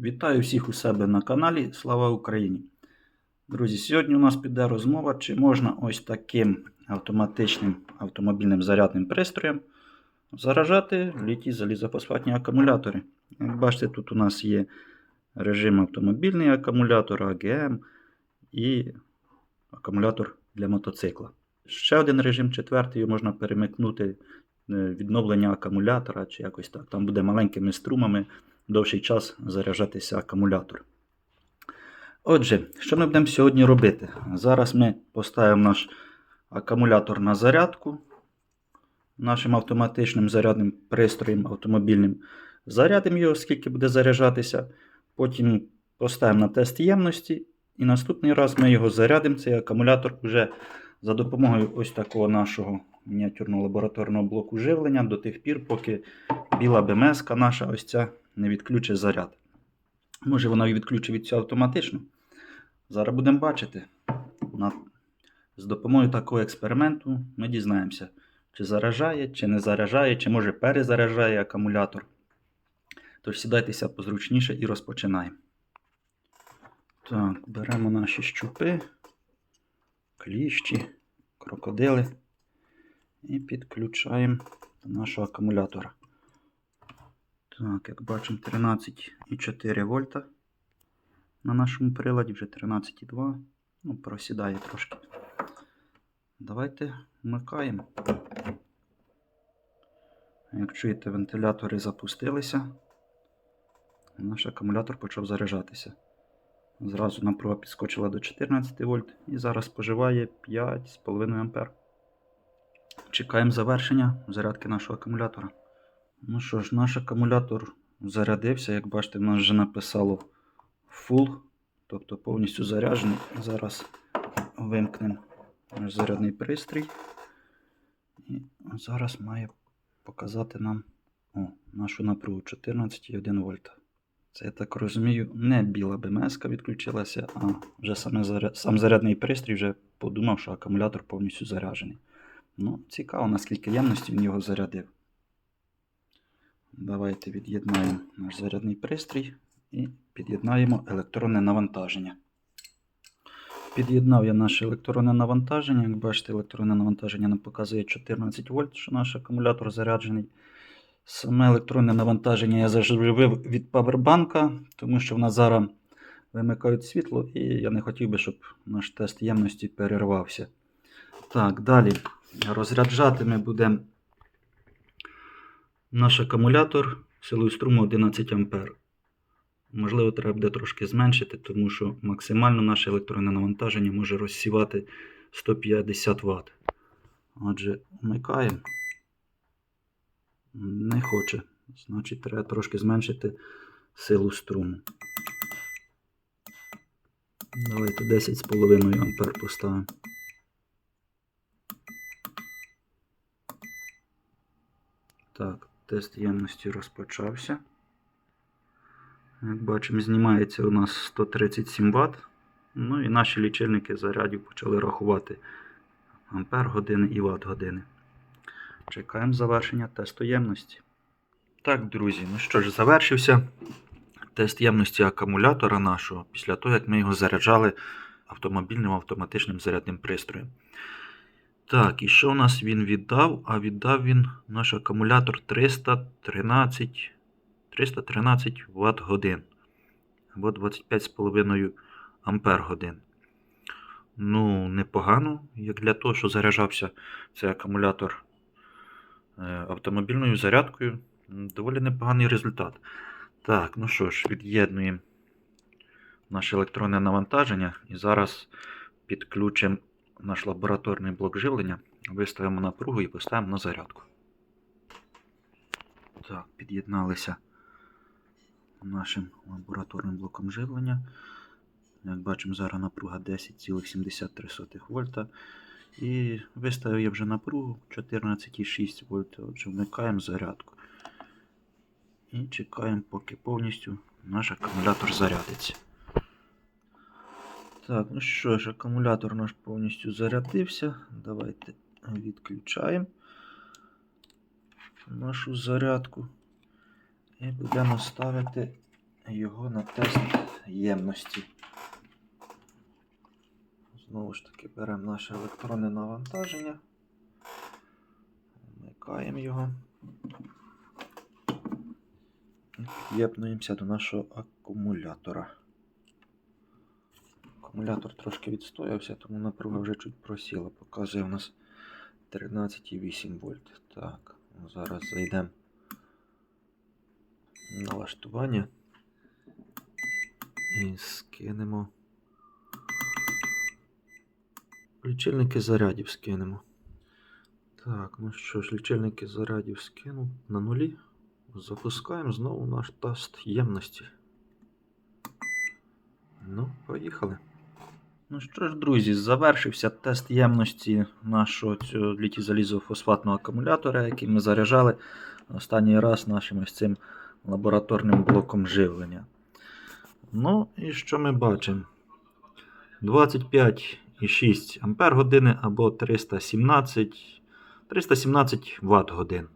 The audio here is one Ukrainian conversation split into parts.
Вітаю всіх у себе на каналі. Слава Україні! Друзі, сьогодні у нас піде розмова, чи можна ось таким автоматичним автомобільним зарядним пристроєм заражати літі залізофосфатні акумулятори. Як бачите, тут у нас є режим автомобільний акумулятор АГМ і акумулятор для мотоцикла. Ще один режим, четвертий, можна перемикнути е, відновлення акумулятора чи якось так. Там буде маленькими струмами довший час заряджатися акумулятор. Отже, що ми будемо сьогодні робити? Зараз ми поставимо наш акумулятор на зарядку нашим автоматичним зарядним пристроєм автомобільним. Зарядимо його, скільки буде заряджатися. Потім поставимо на тест ємності. І наступний раз ми його зарядимо, цей акумулятор вже за допомогою ось такого нашого мініатюрного лабораторного блоку живлення до тих пір, поки біла БМС наша ось ця не відключить заряд. Може вона і відключить від цього автоматично. Зараз будемо бачити. З допомогою такого експерименту ми дізнаємося, чи заражає, чи не заражає, чи може перезаряджає акумулятор. Тож сідайтеся позручніше і розпочинаємо. Так, беремо наші щупи, кліщі, крокодили і підключаємо до нашого акумулятора. Так, як бачимо, 13,4 вольта на нашому приладі, вже 13,2. Ну, просідає трошки. Давайте вмикаємо. Як чуєте, вентилятори запустилися. Наш акумулятор почав заряджатися. Зразу напруга підскочила до 14 вольт і зараз споживає 5,5 А. Чекаємо завершення зарядки нашого акумулятора. Ну що ж, наш акумулятор зарядився. Як бачите, в нас вже написало full, тобто повністю заряджений. Зараз вимкнемо наш зарядний пристрій. І зараз має показати нам о, нашу напругу 14,1 вольта. Це, я так розумію, не біла БМС відключилася, а вже саме заряд... сам зарядний пристрій вже подумав, що акумулятор повністю заряджений. Ну, цікаво, наскільки ємності він його зарядив. Давайте від'єднаємо наш зарядний пристрій і під'єднаємо електронне навантаження. Під'єднав я наше електронне навантаження. Як бачите, електронне навантаження нам показує 14 вольт, що наш акумулятор заряджений. Саме електронне навантаження я заживив від павербанка, тому що в нас зараз вимикають світло, і я не хотів би, щоб наш тест ємності перервався. Так, далі розряджати ми будемо наш акумулятор силою струму 11 А. Можливо, треба буде трошки зменшити, тому що максимально наше електронне навантаження може розсівати 150 Вт. Отже, вмикаємо. Не хоче. Значить, треба трошки зменшити силу струму. Давайте 10,5 А поставимо. Так, тест ємності розпочався. Як бачимо, знімається у нас 137 Вт. Ну і наші лічильники зарядів почали рахувати ампер години і ватт години. Чекаємо завершення тесту ємності. Так, друзі, ну що ж, завершився тест ємності акумулятора нашого після того, як ми його заряджали автомобільним автоматичним зарядним пристроєм. Так, і що у нас він віддав? А віддав він наш акумулятор 313 313 Вт годин або 25,5 Ампер годин. Ну, непогано, як для того, що заряджався цей акумулятор автомобільною зарядкою. Доволі непоганий результат. Так, ну що ж, від'єднуємо наше електронне навантаження і зараз підключимо наш лабораторний блок живлення, виставимо напругу і поставимо на зарядку. Так, під'єдналися нашим лабораторним блоком живлення. Як бачимо, зараз напруга 10,73 вольта. І виставив я вже напругу 14,6 вольт. Отже, вмикаємо зарядку. І чекаємо, поки повністю наш акумулятор зарядиться. Так, ну що ж, акумулятор наш повністю зарядився. Давайте відключаємо нашу зарядку. І будемо ставити його на тест ємності. Знову ж таки беремо наше електронне навантаження. Вмикаємо його. І під'єднуємося до нашого акумулятора. Акумулятор трошки відстоявся, тому напруга вже чуть просіла. Показує у нас 13,8 вольт. Так, зараз зайдемо в налаштування і скинемо. Лічильники зарядів скинемо. Так, ну що ж, лічильники зарядів скинув на нулі. Запускаємо знову наш тест ємності. Ну, поїхали. Ну що ж, друзі, завершився тест ємності нашого цього літій-залізофосфатного акумулятора, який ми заряджали останній раз нашим ось цим лабораторним блоком живлення. Ну, і що ми бачимо? 25,6 Ампер години або 317, 317 Вт годин.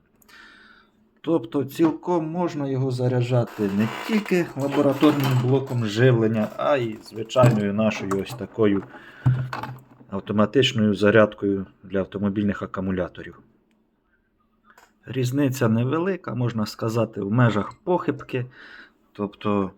Тобто цілком можна його заряджати не тільки лабораторним блоком живлення, а й звичайною нашою ось такою автоматичною зарядкою для автомобільних акумуляторів. Різниця невелика, можна сказати, в межах похибки. Тобто,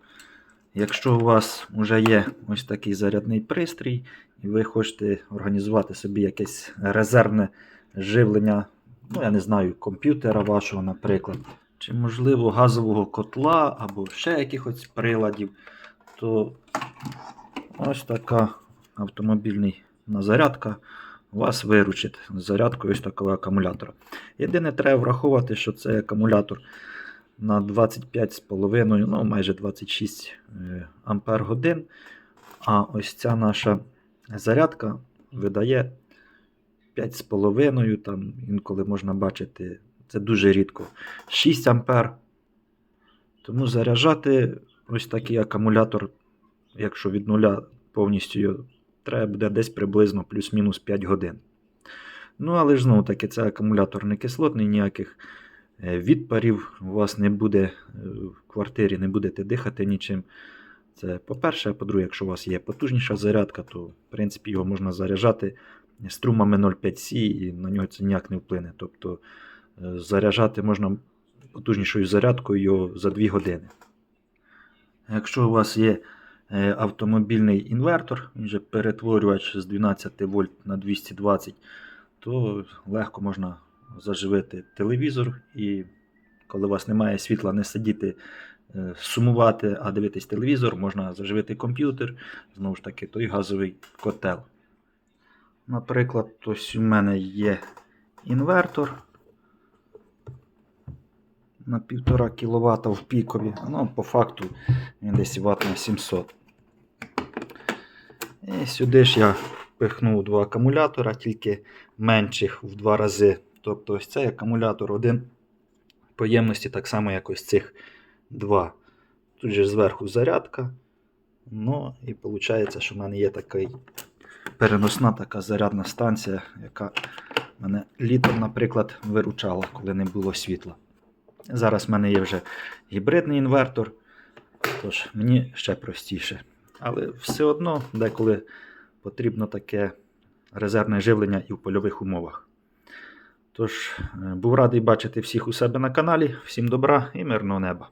якщо у вас вже є ось такий зарядний пристрій, і ви хочете організувати собі якесь резервне живлення, ну я не знаю, комп'ютера вашого, наприклад, чи, можливо, газового котла або ще якихось приладів, то ось така автомобільна зарядка вас виручить з зарядкою ось такого акумулятора. Єдине, треба враховувати, що цей акумулятор на 25,5, ну майже 26 е, ампер годин. А ось ця наша зарядка видає 5,5, там інколи можна бачити, це дуже рідко, 6 ампер. Тому заряджати ось такий акумулятор, якщо від нуля повністю треба буде десь приблизно плюс-мінус 5 годин. Ну, але ж знову таки, це акумулятор не кислотний, ніяких відпарів у вас не буде е, в квартирі, не будете дихати нічим. Це по-перше, а по-друге, якщо у вас є потужніша зарядка, то в принципі його можна заряджати струмами 0,5C і на нього це ніяк не вплине. Тобто е, заряджати можна потужнішою зарядкою його за 2 години. Якщо у вас є е, автомобільний інвертор, він же перетворювач з 12 вольт на 220, то легко можна заживити телевізор і коли у вас немає світла, не сидіти е, сумувати, а дивитись телевізор, можна заживити комп'ютер, знову ж таки, той газовий котел. Наприклад, ось у мене є інвертор на 1,5 кВт в пікові. Ну, по факту він десь Вт на 700. І сюди ж я пихнув два акумулятора, тільки менших в два рази. Тобто ось цей акумулятор один по ємності так само, як ось цих два. Тут же зверху зарядка. Ну і виходить, що в мене є такий переносна така зарядна станція, яка мене літом, наприклад, виручала, коли не було світла. Зараз в мене є вже гібридний інвертор, тож мені ще простіше. Але все одно деколи потрібно таке резервне живлення і в польових умовах. Тож, е, був радий бачити всіх у себе на каналі. Всім добра і мирного неба!